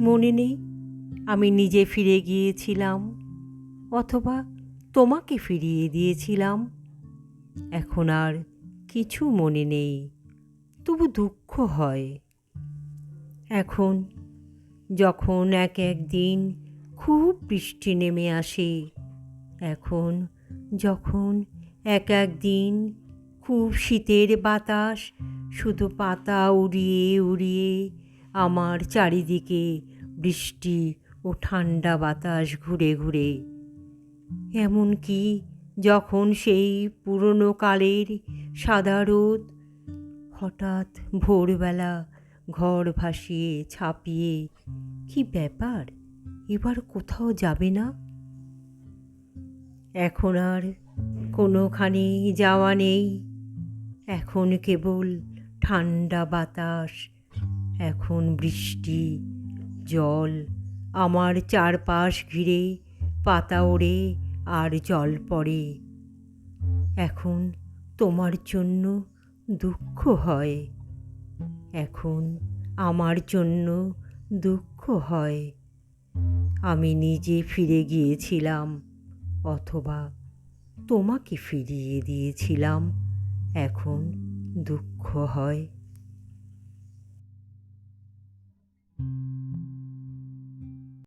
মনে নেই। আমি নিজে ফিরে গিয়েছিলাম, অথবা তোমাকে ফিরিয়ে দিয়েছিলাম। এখন আর কিছু মনে নেই, তবু দুঃখ হয়। এখন যখন এক এক দিন খুব বৃষ্টি নেমে আসে, এখন যখন এক এক দিন খুব শীতের বাতাস শুধু পাতা উড়িয়ে উড়িয়ে আমার চারিদিকে বৃষ্টি ও ঠান্ডা বাতাস ঘুরে ঘুরে। এমনকি যখন সেই পুরনো কালের সাদা রোদ হঠাৎ ভোরবেলা ঘর ভাসিয়ে ছাপিয়ে, কি ব্যাপার? এবার কোথাও যাবে না? এখন আর কোনোখানে যাওয়া নেই। এখন কেবল ঠান্ডা বাতাস এখন বৃষ্টি, জল, আমার চারপাশ ঘিরে পাতা ওড়ে আর জল পড়ে। এখন তোমার জন্য দুঃখ হয়। এখন আমার জন্য দুঃখ হয়। আমি নিজে ফিরে গিয়েছিলাম, অথবা তোমাকে ফিরিয়ে দিয়েছিলাম। এখন দুঃখ হয়।